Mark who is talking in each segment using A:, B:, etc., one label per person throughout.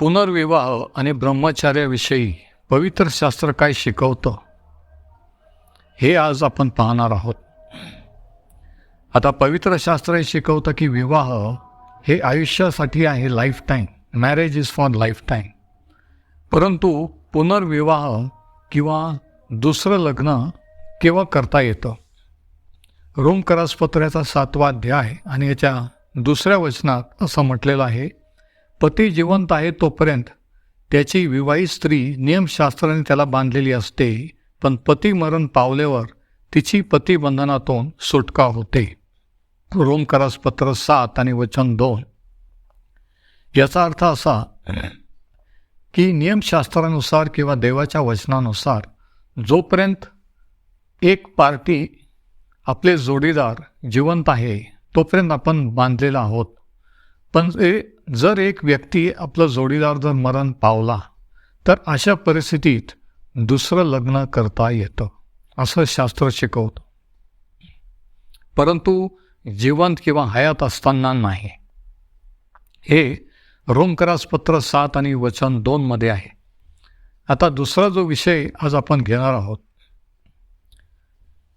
A: पुनर्विवाह आणि ब्रह्मचार्याविषयी पवित्र शास्त्र काय शिकवतं हे आज आपण पाहणार आहोत. आता पवित्र शास्त्र हे शिकवतं की विवाह हे आयुष्यासाठी आहे life time marriage is for life time परंतु पुनर्विवाह किंवा दुसरं लग्न केव्हा करता येतं? रोमकरासपत्र्याचा सातवा अध्याय आणि याच्या दुसऱ्या वचनात असं म्हटलेलं आहे पती जिवंत आहे तोपर्यंत त्याची विवाहित स्त्री नियमशास्त्राने त्याला बांधलेली असते पण पती मरण पावल्यावर तिची पतिबंधनातून सुटका होते. रोमकरासपत्र सात आणि वचन दोन. याचा अर्थ असा की नियमशास्त्रानुसार किंवा देवाच्या वचनानुसार जोपर्यंत एक पार्टी आपले जोडीदार जिवंत आहे तोपर्यंत आपण बांधलेला आहोत. पण ते जर एक व्यक्ती आपलं जोडीदार जर मरण पावला तर अशा परिस्थितीत दुसरं लग्न करता येतं असं शास्त्र शिकवतं. परंतु जिवंत किंवा हयात असताना नाही. हे रोमकरासपत्र सात आणि वचन दोनमध्ये आहे. आता दुसरा जो विषय आज आपण घेणार आहोत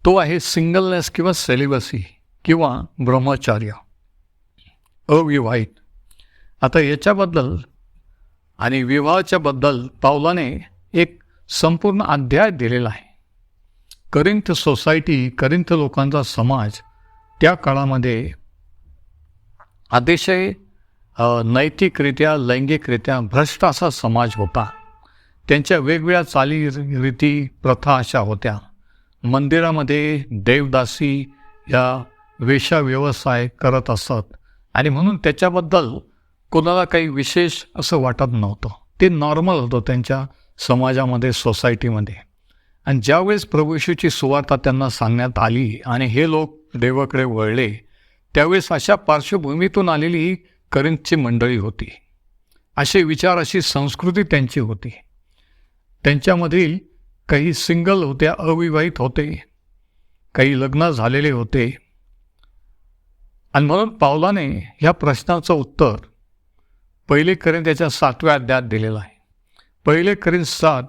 A: तो आहे सिंगलनेस किंवा सेलिबसी किंवा ब्रह्मचार्य. अविवाहित. आता याच्याबद्दल आणि विवाहाच्याबद्दल पावलाने एक संपूर्ण अध्याय दिलेला आहे. करिंथ सोसायटी करिंथ लोकांचा समाज त्या काळामध्ये अतिशय नैतिकरित्या लैंगिकरित्या भ्रष्ट असा समाज होता. त्यांच्या वेगवेगळ्या चाली रीती प्रथा अशा होत्या. मंदिरामध्ये देवदासी या वेशा व्यवसाय करत असत. आणि म्हणून त्याच्याबद्दल कोणाला काही विशेष असं वाटत नव्हतं. ते नॉर्मल होतं त्यांच्या समाजामध्ये सोसायटीमध्ये आणि ज्यावेळेस प्रभूशीची सुवार्ता त्यांना सांगण्यात आली आणि हे लोक देवाकडे वळले त्यावेळेस अशा पार्श्वभूमीतून आलेली ही करिंथची मंडळी होती. असे विचार अशी संस्कृती त्यांची होती. त्यांच्यामधील काही सिंगल होत्या अविवाहित होते. काही लग्न झालेले होते. आणि म्हणून पावलाने ह्या प्रश्नाचं उत्तर पहिले करीन त्याच्या सातव्या अध्यात दिलेला आहे. पहिले करीन सात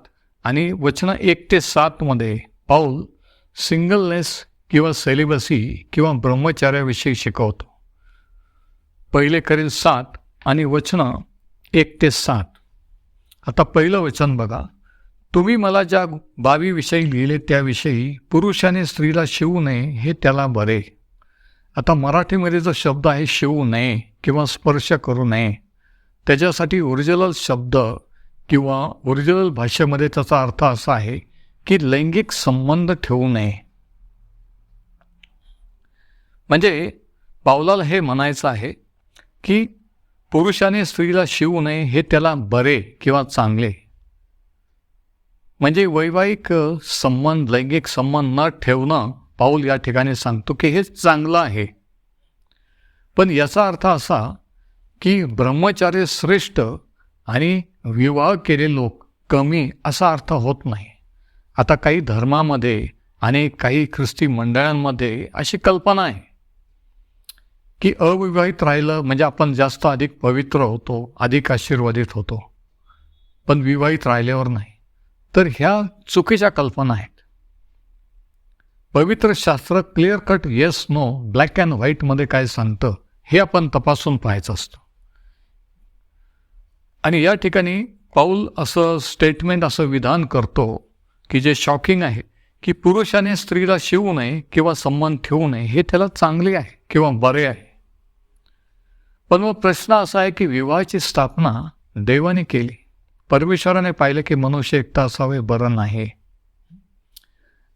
A: आणि वचन एक ते सातमध्ये पाऊल सिंगलनेस किंवा सेलिबसी किंवा ब्रह्मचार्याविषयी शिकवतो. पहिले करीन सात आणि वचनं एक ते सात. आता पहिलं वचन बघा. तुम्ही मला ज्या बाबीविषयी लिहिले त्याविषयी पुरुषाने स्त्रीला शिवू नये हे त्याला बरे. आता मराठीमध्ये जो शब्द आहे शिवू नये किंवा स्पर्श करू नये त्याच्यासाठी ओरिजिनल शब्द किंवा ओरिजिनल भाषेमध्ये त्याचा अर्थ असा आहे की लैंगिक संबंध ठेवू नये. म्हणजे पावलाला हे म्हणायचं आहे की पुरुषाने स्त्रीला शिवू नये हे त्याला बरे किंवा चांगले. म्हणजे वैवाहिक संबंध लैंगिक संबंध न ठेवणं पाऊल या ठिकाणी सांगतो की हे चांगलं आहे. पण याचा अर्थ असा की ब्रह्मचार्य श्रेष्ठ आणि विवाह केले लोक कमी असा अर्थ होत नाही. आता काही धर्मामध्ये आणि काही ख्रिस्ती मंडळांमध्ये अशी कल्पना आहे की अविवाहित राहिलं म्हणजे आपण जास्त अधिक पवित्र होतो अधिक आशीर्वादित होतो. पण विवाहित राहिल्यावर नाही. तर ह्या चुकीच्या कल्पना आहेत. पवित्र शास्त्र clear cut yes no black and व्हाईटमध्ये काय सांगतं हे आपण तपासून पाहायचं असतं. आणि या ठिकाणी पाऊल असं स्टेटमेंट असं विधान करतो की जे शॉकिंग आहे की पुरुषाने स्त्रीला शिवू नये किंवा सन्मान ठेवू नये हे त्याला चांगले आहे किंवा बरे आहे. पण मग प्रश्न असा आहे की विवाहाची स्थापना देवाने केली. परमेश्वराने पाहिलं की मनुष्य एकटा असावे बरं नाही.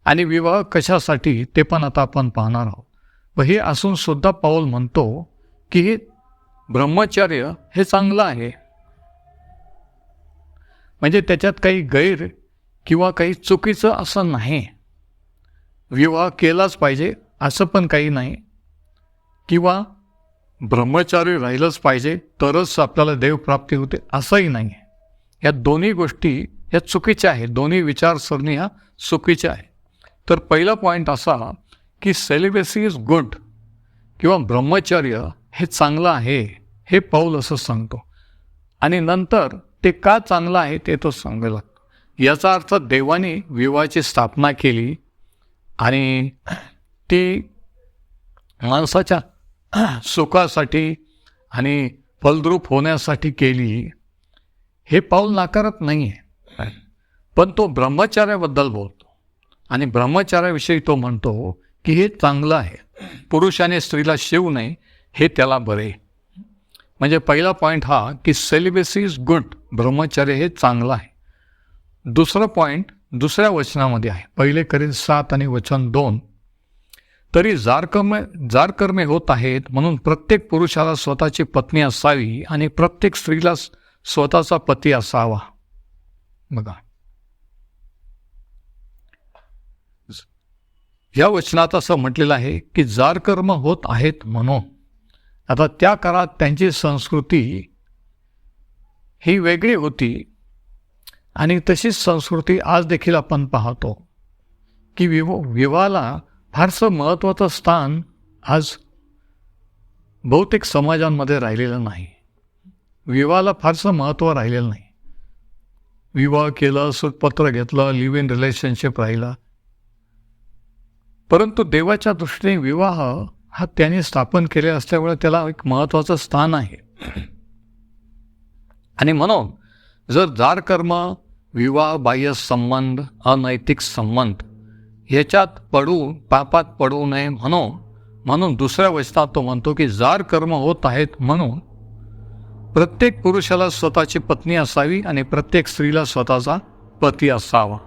A: आणि विवाह कशासाठी ते पण आता आपण पाहणार आहोत. व हे असून सुद्धा पाऊल म्हणतो की ब्रह्मचर्य हे चांगलं आहे. म्हणजे त्याच्यात काही गैर किंवा काही चुकीचं असं नाही. विवाह केलाच पाहिजे असं पण काही नाही. किंवा ब्रह्मचारी राहिलंच पाहिजे तरच आपल्याला देवप्राप्ती होते असंही नाही. या दोन्ही गोष्टी ह्या चुकीच्या आहेत. दोन्ही विचारसरणी ह्या चुकीच्या आहे तर पहिला पॉईंट असा की सेलिब्रेसी इज गुड किंवा ब्रह्मचर्य हे चांगलं आहे हे पाऊल असं सांगतो. आणि नंतर ते का चांगलं आहे ते तो सांगायला लागतो याचा अर्थ देवाने विवाहाची स्थापना केली आणि ती माणसाच्या सुखासाठी आणि फलद्रूप होण्यासाठी केली. हे पाऊल नाकारत नाही आहे पण तो ब्रह्मचार्याबद्दल बोलतो. आणि ब्रह्मचार्याविषयी तो म्हणतो की हे चांगलं आहे. पुरुषाने स्त्रीला शिवू नये हे त्याला बरे. म्हणजे पहिला पॉईंट हा की सेलिबेसी इज गुड ब्रह्मचर्य हे चांगलं आहे. दुसरं पॉईंट दुसऱ्या वचनामध्ये आहे. पहिले करील सात आणि वचन दोन. तरी जारकर्मे जारकर्मे होत आहेत म्हणून प्रत्येक पुरुषाला स्वतःची पत्नी असावी आणि प्रत्येक स्त्रीला स्वतःचा पती असावा. बघा. या वचनात असं म्हटलेलं आहे की जारकर्म होत आहेत म्हणून. आता त्या काळात त्यांची संस्कृती ही वेगळी होती. आणि तशीच संस्कृती आज देखील आपण पाहतो. की विव विवाहाला फारसं महत्त्वाचं स्थान आज बहुतेक समाजांमध्ये राहिलेलं नाही. विवाहाला फारसं महत्त्व राहिलेलं नाही. विवाह केला सुतपत्र घेतलं लिव्ह इन रिलेशनशिप राहिला. परंतु देवाच्या दृष्टीने विवाह हा त्याने स्थापन केले असल्यामुळे त्याला एक महत्त्वाचं स्थान आहे. आणि म्हणून जर जार कर्म विवाह बाह्य संबंध अनैतिक संबंध ह्याच्यात पडू पापात पडू नये म्हणून म्हणून दुसऱ्या वचनात तो म्हणतो की जार कर्म होत आहेत म्हणून प्रत्येक पुरुषाला स्वतःची पत्नी असावी आणि प्रत्येक स्त्रीला स्वतःचा पती असावा.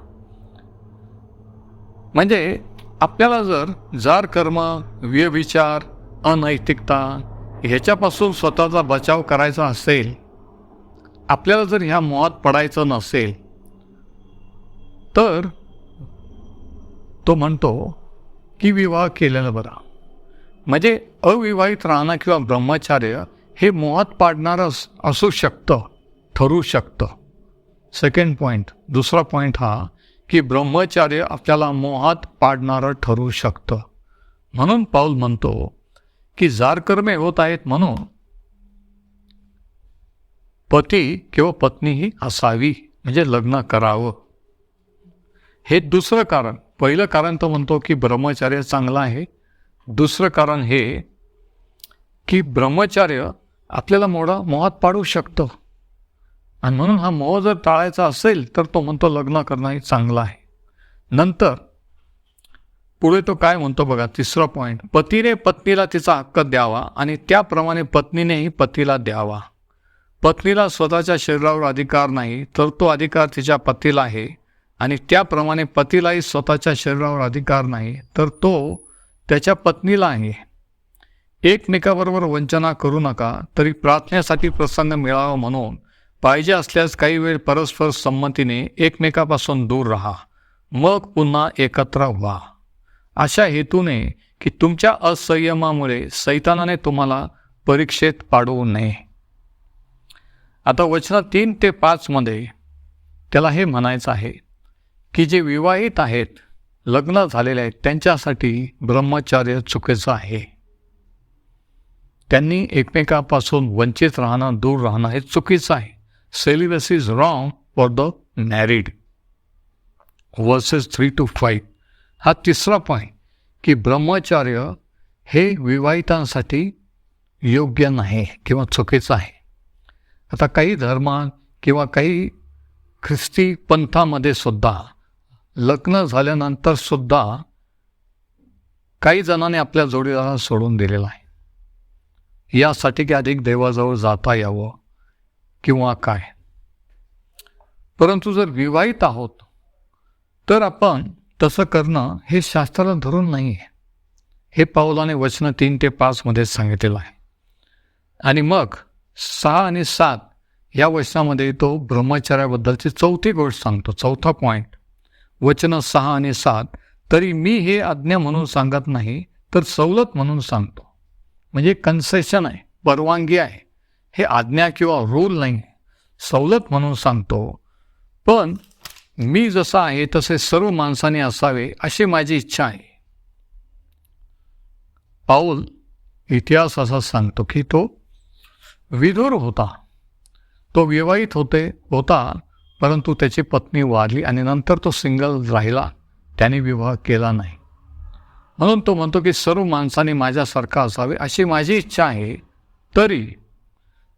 A: म्हणजे आपल्याला जर जार कर्म व्यविचार अनैतिकता ह्याच्यापासून स्वतःचा बचाव करायचा असेल आपल्याला जर ह्या मोहात पडायचं नसेल तर तो म्हणतो की विवाह केलेला बरा. म्हणजे अविवाहित राहणं किंवा ब्रह्मचार्य हे मोहात पाडणारं असू शकतं ठरू शकतं. सेकंड पॉईंट दुसरा पॉईंट हा की ब्रह्मचार्य आपल्याला मोहात पाडणारं ठरू शकतं. म्हणून पाऊल म्हणतो की जारकर्मे होत आहेत म्हणून. पती किंवा पत्नी ही असावी म्हणजे लग्न करावं. हे दुसरं कारण. पहिलं कारण तर म्हणतो की ब्रह्मचार्य चांगलं आहे. दुसरं कारण हे की ब्रह्मचार्य आपल्याला मोडा मोहात पाडू शकतं. आणि म्हणून हा मोह जर टाळायचा असेल तर तो म्हणतो लग्न करणंही चांगलं आहे. नंतर पुढे तो काय म्हणतो बघा तिसरा पॉईंट पतीने पत्नीला तिचा हक्क द्यावा आणि त्याप्रमाणे पत्नीनेही पतीला द्यावा. पत्नीला स्वतःच्या शरीरावर अधिकार नाही तर तो अधिकार तिच्या पतीला आहे. आणि त्याप्रमाणे पतीलाही स्वतःच्या शरीरावर अधिकार नाही तर तो त्याच्या पत्नीला आहे. एकमेकाबरोबर वंचना करू नका तरी प्रार्थनेसाठी प्रसन्न मिळावा म्हणून पाहिजे असल्यास काही वेळ परस्पर संमतीने एकमेकापासून दूर राहा. मग पुन्हा एकत्र व्हा. अशा हेतूने की तुमच्या असंयमामुळे सैतानाने तुम्हाला परीक्षेत पाडवू नये. आता वचन तीन ते पाचमध्ये त्याला हे म्हणायचं आहे की जे विवाहित आहेत लग्न झालेले आहेत त्यांच्यासाठी ब्रह्मचार्य चुकीचं आहे. त्यांनी एकमेकापासून वंचित राहणं दूर राहणं हे चुकीचं आहे. Celibacy is wrong for the married versus three two five हा तिसरा पॉईंट की ब्रह्मचार्य हे विवाहितांसाठी योग्य नाही किंवा चुकीचं आहे. आता काही धर्मात किंवा काही ख्रिस्ती पंथामध्ये सुद्धा लग्न झाल्यानंतर सुद्धा काही जणांनी आपल्या जोडीदाराला सोडून दिलेला आहे. यासाठी की अधिक देवाजवळ जाता यावं. किंवा काय? परंतु जर विवाहित आहोत तर आपण तसं करणं हे शास्त्राला धरून नाही आहे हे पाऊलाने वचनं तीन ते पाचमध्ये सांगितलेलं आहे. आणि मग सहा आणि सात या वचनामध्ये तो ब्रह्मचार्याबद्दलची चौथी गोष्ट सांगतो चौथा पॉईंट वचनं सहा आणि सात तरी मी हे आज्ञा म्हणून सांगत नाही तर सवलत म्हणून सांगतो. म्हणजे कन्सेशन आहे परवानगी आहे. हे आज्ञा किंवा रूल नाही. सवलत म्हणून सांगतो. पण मी जसा आहे तसे सर्व माणसाने असावे अशी माझी इच्छा आहे. पाऊल इतिहास असा सांगतो की तो विधुर होता. तो विवाहित होते होता परंतु त्याची पत्नी वारली आणि नंतर तो सिंगल राहिला. त्याने विवाह केला नाही. म्हणून तो म्हणतो की सर्व माणसाने माझ्यासारखा असावे अशी माझी इच्छा आहे. तरी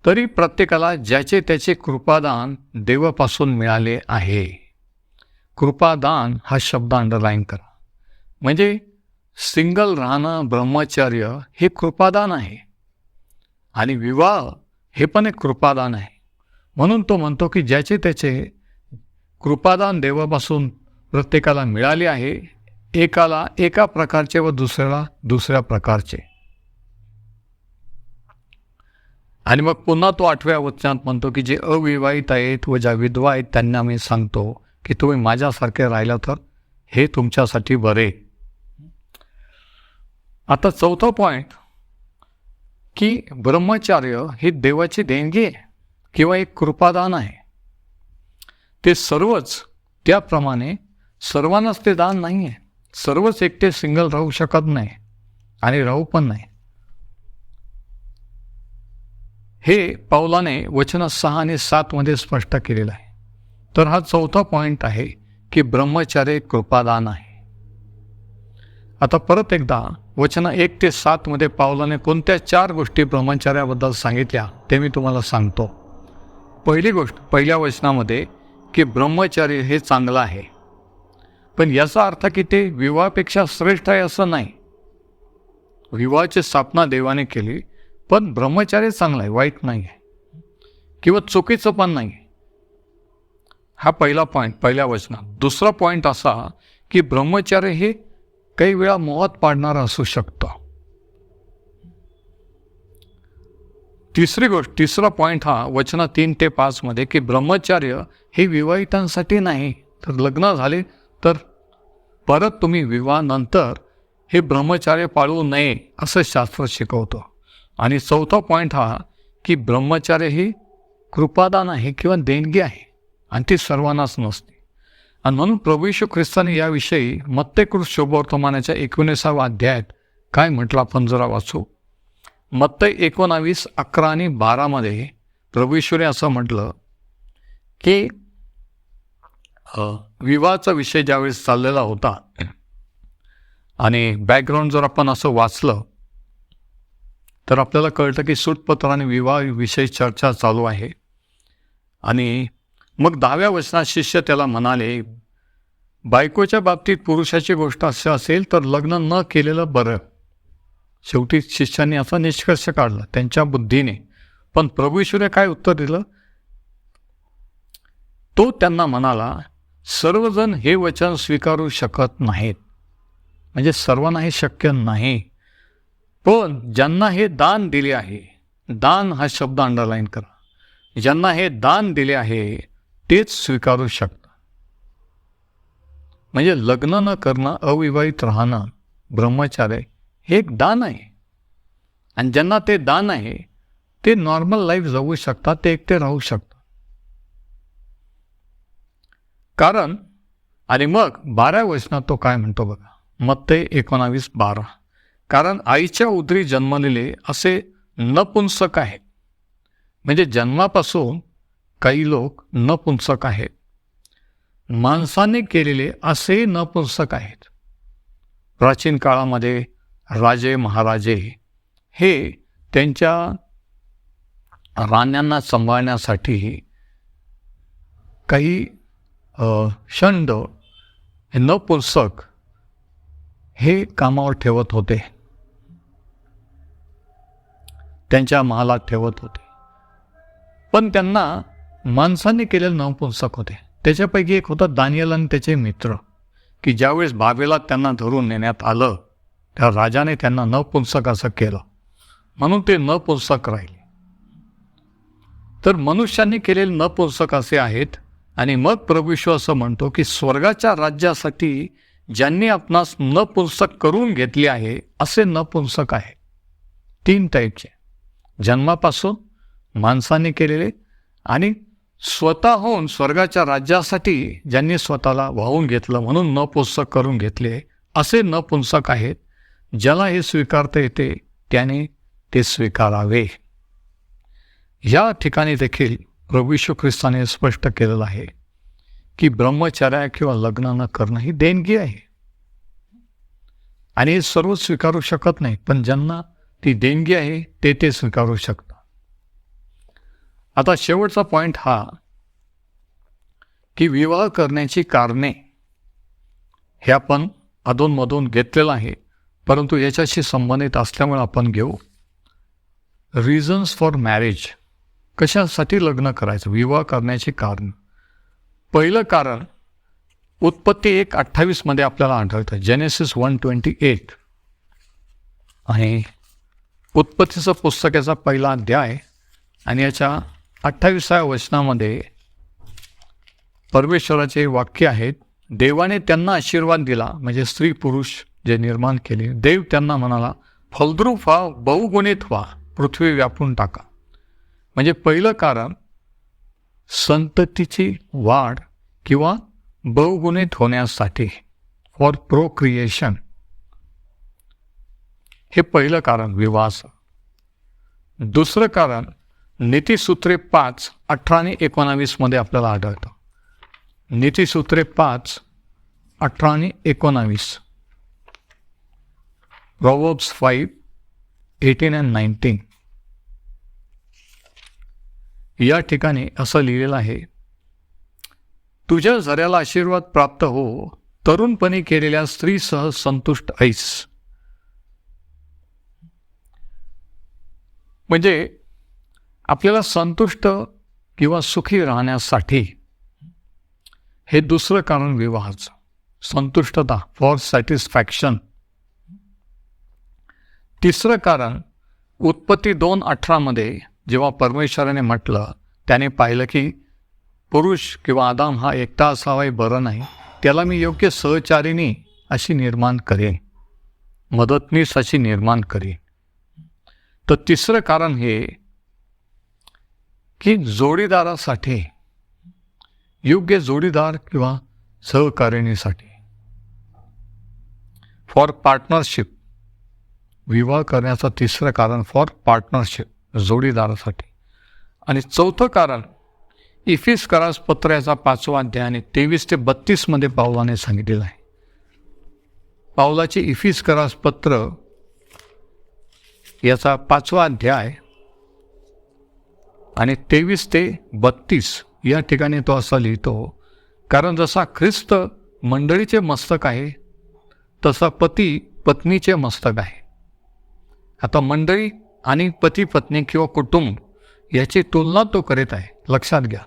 A: तरी प्रत्येकाला ज्याचे त्याचे कृपादान देवापासून मिळाले आहे. कृपादान हा शब्द अंडरलाईन करा. म्हणजे सिंगल राहणं ब्रह्मचर्य हे कृपादान आहे. आणि विवाह हे पण एक कृपादान आहे. म्हणून तो म्हणतो की ज्याचे त्याचे कृपादान देवापासून प्रत्येकाला मिळाले आहे एकाला एका प्रकारचे व दुसऱ्याला दुसऱ्या प्रकारचे. आणि मग पुन्हा तो आठव्या वचनात म्हणतो की जे अविवाहित आहेत व ज्या विधवा आहेत त्यांना मी सांगतो की तुम्ही माझ्यासारखे राहिला तर हे तुमच्यासाठी बरे. आता चौथा पॉईंट की ब्रह्मचार्य हे देवाची देणगी आहे किंवा एक कृपादान आहे. ते सर्वच त्याप्रमाणे सर्वांनाच ते दान नाही आहे सर्वच एकटे सिंगल राहू शकत नाही आणि राहू पण नाही. हे पावलाने वचन सहा आणि सातमध्ये स्पष्ट केलेलं आहे. तर हा चौथा पॉईंट आहे की ब्रह्मचार्य कृपादान आहे. आता परत एकदा वचन एक ते सातमध्ये पावलाने कोणत्या चार गोष्टी ब्रह्मचार्याबद्दल सांगितल्या ते मी तुम्हाला सांगतो. पहिली गोष्ट पहिल्या वचनामध्ये की ब्रह्मचार्य हे चांगलं आहे. पण याचा अर्थ की ते विवाहापेक्षा श्रेष्ठ आहे असं नाही. विवाहाची स्थापना देवाने केली पण ब्रह्मचार्य चांगलं आहे वाईट नाही आहे किंवा चुकीचं पण नाही आहे हा पहिला पॉईंट पहिल्या वचनात. दुसरा पॉईंट असा की ब्रह्मचार्य हे काही वेळा मोहात पाडणारं असू शकतं. तिसरी गोष्ट तिसरा पॉईंट हा वचना तीन ते पाचमध्ये की ब्रह्मचार्य हे विवाहितांसाठी नाही. तर लग्न झाले तर परत तुम्ही विवाहानंतर हे ब्रह्मचार्य पाळू नये असं शास्त्र शिकवतं. आणि चौथा पॉईंट हा की ब्रह्मचार्य ही कृपादान आहे किंवा देणगी आहे आणि ती सर्वांनाच नसते. आणि म्हणून प्रभू यशू ख्रिस्ताने याविषयी मत्तेकृत शोभवर्तमानाच्या एकोणीसाव्या अध्यायात काय म्हटलं आपण जरा वाचू. मत्ते एकोणावीस अकरा आणि बारामध्ये प्रभूश्वरी असं म्हटलं की विवाहाचा विषय ज्यावेळेस चाललेला होता आणि बॅकग्राऊंड जर आपण असं वाचलं तर आपल्याला कळतं की सूटपत्राने विवाहाविषयी चर्चा चालू आहे. आणि मग दहाव्या वचनात शिष्य त्याला म्हणाले बायकोच्या बाबतीत पुरुषाची गोष्ट असं असेल तर लग्न न केलेलं बरं. शेवटी शिष्यांनी असा निष्कर्ष काढला त्यांच्या बुद्धीने. पण प्रभू ईश्वरे काय उत्तर दिलं? तो त्यांना म्हणाला सर्वजण हे वचन स्वीकारू शकत नाहीत. म्हणजे सर्वांना हे शक्य नाही. पण ज्यांना हे दान दिले आहे दान हा शब्द अंडरलाईन करा. ज्यांना हे दान दिले आहे तेच स्वीकारू शकतात म्हणजे लग्न न करणं अविवाहित राहणं ब्रह्मचार्य हे एक दान आहे. आणि ज्यांना ते दान आहे ते नॉर्मल लाईफ जगू शकतात ते एकटे राहू शकतात. कारण आणि मग बारा वचनात तो काय म्हणतो बघा? मग ते एकोणावीस बारा. कारण आईच्या उदरी जन्मलेले असे नपुंसक आहे. म्हणजे जन्मापासून काही लोक नपुंसक आहेत. माणसाने केलेले असे नपुंसक आहेत. प्राचीन काळामध्ये राजे महाराजे हे त्यांच्या राण्यांना सांभाळण्यासाठी काही षंड नपुंसक हे कामावर ठेवत होते. त्यांच्या महालात ठेवत होते. पण त्यांना माणसाने केलेले नपुंसक होते. त्याच्यापैकी एक होता दानियल आणि त्याचे मित्र की ज्यावेळेस बाबेला त्यांना धरून नेण्यात आलं त्या राजाने त्यांना नपुंसक असं केलं. म्हणून ते नपुंसक राहिले. तर मनुष्यांनी केलेले नपुंसक असे आहेत आणि मग प्रभुश्व असं म्हणतो की स्वर्गाच्या राज्यासाठी ज्यांनी आपणास नपुंसक करून घेतले आहे असे नपुंसक आहे. तीन टाईपचे. जन्मापासून माणसाने केलेले आणि स्वतःहून स्वर्गाच्या राज्यासाठी ज्यांनी स्वतःला वाहून घेतलं म्हणून नपुंसक करून घेतले असे नपुंसक आहेत. ज्याला हे स्वीकारता येते त्याने ते स्वीकारावे. या ठिकाणी देखील प्रभू ख्रिस्ताने स्पष्ट केलेलं आहे की ब्रह्मचर्या किंवा लग्न न करणं ही देणगी आहे. आणि हे सर्व स्वीकारू शकत नाही पण ज्यांना ती देणगी आहे ते ते स्वीकारू शकतात. आता शेवटचा पॉईंट हा की विवाह करण्याची कारणे हे आपण अधूनमधून घेतलेलं आहे परंतु याच्याशी संबंधित असल्यामुळे आपण घेऊ. रिझन्स फॉर मॅरेज कशासाठी लग्न करायचं? विवाह करण्याची कारण. पहिलं कारण उत्पत्ती एक अठ्ठावीसमध्ये आपल्याला आढळतं. जेनेसिस वन ट्वेंटी एट आणि उत्पत्तीचं पुस्तकाचा पहिला अध्याय आणि याच्या अठ्ठावीसाव्या वचनामध्ये परमेश्वराचे वाक्य आहेत देवाने त्यांना आशीर्वाद दिला. म्हणजे स्त्री पुरुष जे निर्माण केले देव त्यांना म्हणाला फलद्रूप व्हा बहुगुणित व्हा पृथ्वी व्यापून टाका. म्हणजे पहिलं कारण संततीची वाढ किंवा बहुगुणित होण्यासाठी फॉर प्रोक्रिएशन हे पहिलं कारण विवास दुसरं कारण नीतीसूत्रे पाच अठरा आणि एकोणावीसमध्ये आपल्याला आढळतं. नीतीसूत्रे पाच अठरा आणि एकोणावीस. Proverbs five eighteen and nineteen या ठिकाणी असं लिहिलेलं आहे तुझ्या झऱ्याला आशीर्वाद प्राप्त हो तरुणपणी केलेल्या स्त्रीसह संतुष्ट ऐस. म्हणजे आपल्याला संतुष्ट किंवा सुखी राहण्यासाठी हे दुसरं कारण विवाहाचं. संतुष्टता फॉर सॅटिस्फॅक्शन तिसरं कारण उत्पत्ती दोन अठरामध्ये जेव्हा परमेश्वराने म्हटलं त्याने पाहिलं की पुरुष किंवा आदाम हा एकटा असावाही बरं नाही त्याला मी योग्य सहचारिणी अशी निर्माण करेन मदतनीस अशी निर्माण करेन. तर तिसरं कारण हे की जोडीदारासाठी योग्य जोडीदार किंवा सहकारिणीसाठी फॉर पार्टनरशिप विवाह करण्याचं तिसरं कारण फॉर पार्टनरशिप जोडीदारासाठी. आणि चौथं कारण इफिस करास पत्र याचा पाचवा अध्याय आणि तेवीस ते बत्तीसमध्ये पावलाने सांगितलेलं आहे. पावलाचे इफिस करास पत्र याचा पाचवा अध्याय आणि तेवीस ते बत्तीस या ठिकाणी तो असा लिहितो कारण जसा ख्रिस्त मंडळीचे मस्तक आहे तसा पती पत्नीचे मस्तक आहे. आता मंडळी आणि पती पत्नी किंवा कुटुंब याची तुलना तो करीत आहे. लक्षात घ्या.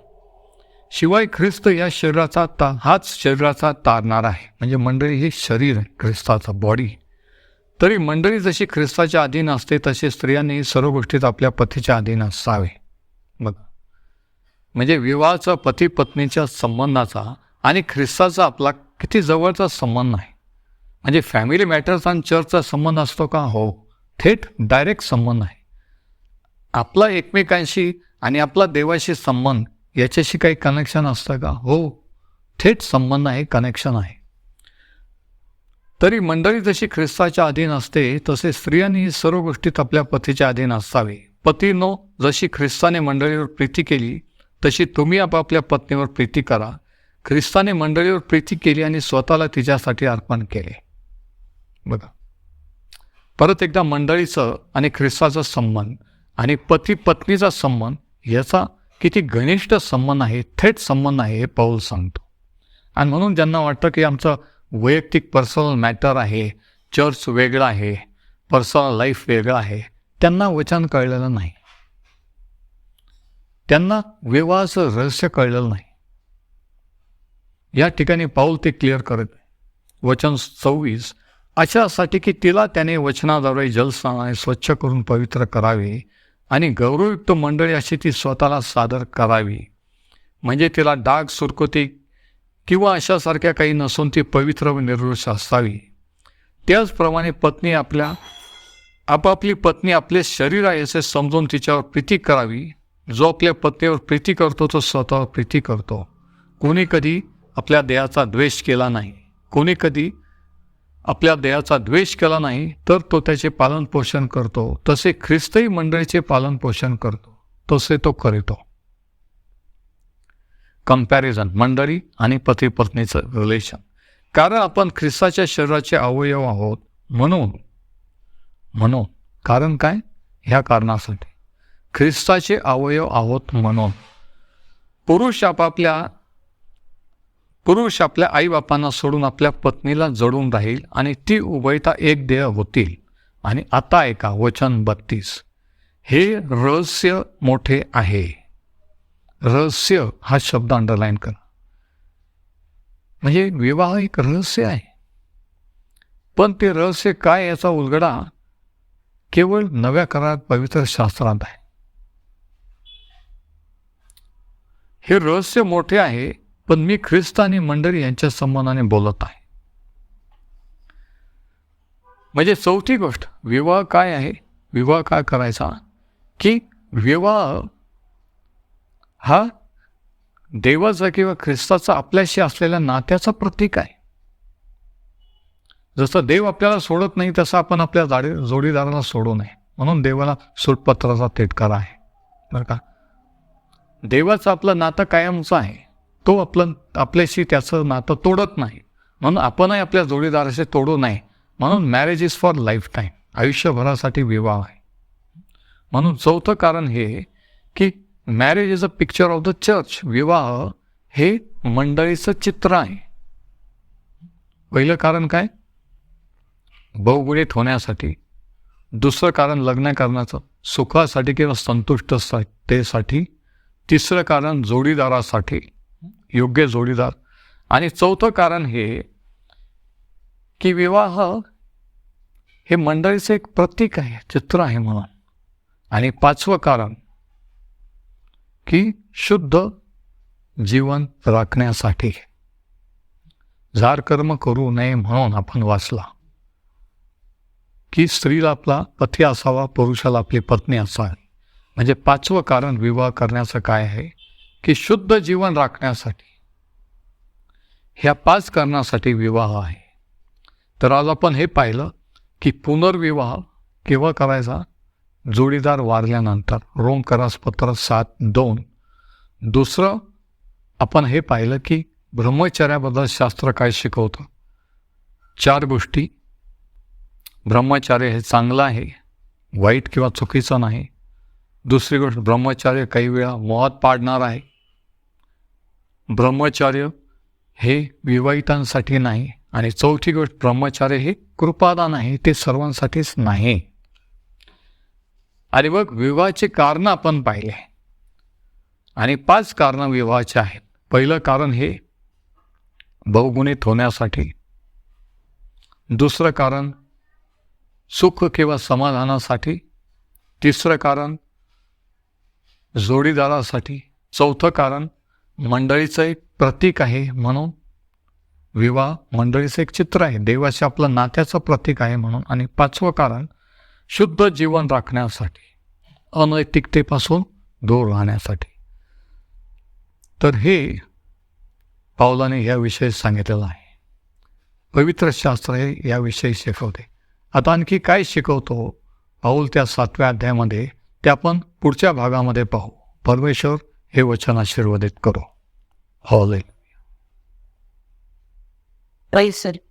A: शिवाय ख्रिस्त या शरीराचा ता हाच शरीराचा तारणार आहे. म्हणजे मंडळी हे शरीर ख्रिस्ताचं बॉडी तरी मंडळी जशी ख्रिस्ताच्या अधीन असते तसे स्त्रियांनी सर्व गोष्टीत आपल्या पतीच्या अधीन असावे. बघा. म्हणजे विवाहाचा पती पत्नीच्या संबंधाचा आणि ख्रिस्ताचा आपला किती जवळचा संबंध आहे. म्हणजे फॅमिली मॅटर्स आणि चर्चचा संबंध असतो का? हो. थेट डायरेक्ट संबंध आहे. आपला एकमेकांशी आणि आपला देवाशी संबंध याच्याशी काही कनेक्शन असतं का? हो. थेट संबंध आहे कनेक्शन आहे. तरी मंडळी जशी ख्रिस्ताच्या अधीन असते तसे स्त्रियांनी सर्व गोष्टीत आपल्या पतीच्या अधीन असावे. पतीनो जशी ख्रिस्ताने मंडळीवर प्रीती केली तशी तुम्ही आपापल्या पत्नीवर प्रीती करा. ख्रिस्ताने मंडळीवर प्रीती केली आणि स्वतःला तिच्यासाठी अर्पण केले. बघा. परत एकदा मंडळीचं आणि ख्रिस्ताचा संबंध आणि पती पत्नीचा संबंध याचा किती घनिष्ठ संबंध आहे थेट संबंध आहे हे पाऊल सांगतो. आणि म्हणून ज्यांना वाटतं की आमचं वैयक्तिक पर्सनल मॅटर आहे चर्च वेगळं आहे पर्सनल लाईफ वेगळं आहे त्यांना वचन कळलेलं नाही. त्यांना विवाहाचं रहस्य कळलेलं नाही. या ठिकाणी पाऊल ते क्लिअर करत वचन सव्वीस अशासाठी की तिला त्याने वचनाद्वारे जलस्नानाने स्वच्छ करून पवित्र करावे आणि गौरवयुक्त मंडळी अशी ती स्वतःला सादर करावी. म्हणजे तिला डाग सुरकुती किंवा अशासारख्या काही नसून ती पवित्र व निर्दोष असावी. त्याचप्रमाणे पत्नी आपल्या आपापली पत्नी आपले शरीर आहे असे समजून तिच्यावर प्रीती करावी. जो आपल्या पत्नीवर प्रीती करतो तो स्वतःवर प्रीती करतो. कोणी कधी आपल्या देहाचा द्वेष केला नाही. कोणी कधी आपल्या देहाचा द्वेष केला नाही तर तो त्याचे पालनपोषण करतो. तसे ख्रिस्तही मंडळीचे पालनपोषण करतो. तसे तो करीतो. कंपॅरिझन मंडळी आणि पती पत्नीचं रिलेशन कारण आपण ख्रिस्ताच्या शरीराचे अवयव आहोत म्हणून म्हणून. कारण काय? ह्या कारणासाठी. ख्रिस्ताचे अवयव आहोत म्हणून. पुरुष आपापल्या पुरुष आपल्या आईबापांना सोडून आपल्या पत्नीला जडून राहील आणि ती उभयता एक देह होतील. आणि आता ऐका वचन बत्तीस. हे रहस्य मोठे आहे. रहस्य हा शब्द अंडरलाईन करा. म्हणजे विवाह एक रहस्य आहे. पण ते रहस्य काय याचा उलगडा केवळ नव्या करारात पवित्र शास्त्रात आहे. हे रहस्य मोठे आहे पण मी ख्रिस्त आणि मंडळी यांच्या संबंधाने बोलत आहे. म्हणजे चौथी गोष्ट विवाह काय आहे? विवाह काय करायचा? की विवाह हा? देवाचा किंवा ख्रिस्ताचा आपल्याशी असलेल्या नात्याचा प्रतीक आहे. जसं देव आपल्याला सोडत नाही तसं आपण आपल्या जाडी जोडीदाराला सोडू नये. म्हणून देवाला सुटपत्राचा थेटकार आहे. बरं का? देवाचं आपलं नातं कायमचं आहे. तो आपलं आपल्याशी त्याचं नातं तोडत नाही. म्हणून आपणही आपल्या जोडीदाराशी तोडू नये. म्हणून marriage is for life time आयुष्यभरासाठी विवाह आहे. म्हणून चौथं कारण हे की marriage is a picture of the church विवाह हे मंडळीचं चित्र आहे. पहिलं कारण काय? बहुगुणित होण्यासाठी. दुसरं कारण लग्न करण्याचं. सुखासाठी किंवा संतुष्टतेसाठी. तिसरं कारण जोडीदारासाठी. योग्य जोडीदार. आणि चौथं कारण हे की विवाह हे मंडळीचं एक प्रतीक आहे. चित्र आहे म्हणून. आणि पाचवं कारण की शुद्ध जीवन राखण्यासाठी. जार कर्म करू नये म्हणून आपण वाचला. की स्त्रीला आपला पती असावा पुरुषाला आपली पत्नी असावी. म्हणजे पाचवं कारण विवाह करण्याचं काय आहे? की शुद्ध जीवन राखण्यासाठी. ह्या पाच कारणासाठी विवाह आहे. तर आज आपण हे पाहिलं की पुनर्विवाह केव्हा करायचा? जोडीदार वारल्यानंतर रोम करासपत्र सात दोन. दुसरं आपण हे पाहिलं की ब्रह्मचर्याबद्दल शास्त्र काय शिकवतं? चार गोष्टी. ब्रह्मचार्य हे चांगलं आहे वाईट किंवा चुकीचं नाही. दुसरी गोष्ट ब्रह्मचार्य काही वेळा मोहात पाडणार आहे. ब्रह्मचार्य हे विवाहितांसाठी नाही आणि चौथी गोष्ट ब्रह्मचार्य हे कृपादान आहे ते सर्वांसाठीच नाही. आणि मग विवाहाचे कारण आपण पाहिले. आणि पाच कारणं विवाहाचे आहेत. पहिलं कारण हे बहुगुणित होण्यासाठी दुसरं कारण सुख किंवा समाधानासाठी. तिसरं कारण जोडीदारासाठी. चौथं कारण मंडळीचं एक प्रतीक आहे म्हणून. विवाह मंडळीचं एक चित्र आहे. देवाचे आपलं नात्याचं प्रतीक आहे म्हणून. आणि पाचवं कारण शुद्ध जीवन राखण्यासाठी अनैतिकतेपासून दूर राहण्यासाठी. तर हे पावलाने याविषयी सांगितलेलं आहे. पवित्र शास्त्र हे याविषयी शिकवते. आता आणखी काय शिकवतो? पाऊल त्या सातव्या अध्यायामध्ये ते आपण पुढच्या भागामध्ये पाहू. परमेश्वर हे वचन आशीर्वादित करो. हॉले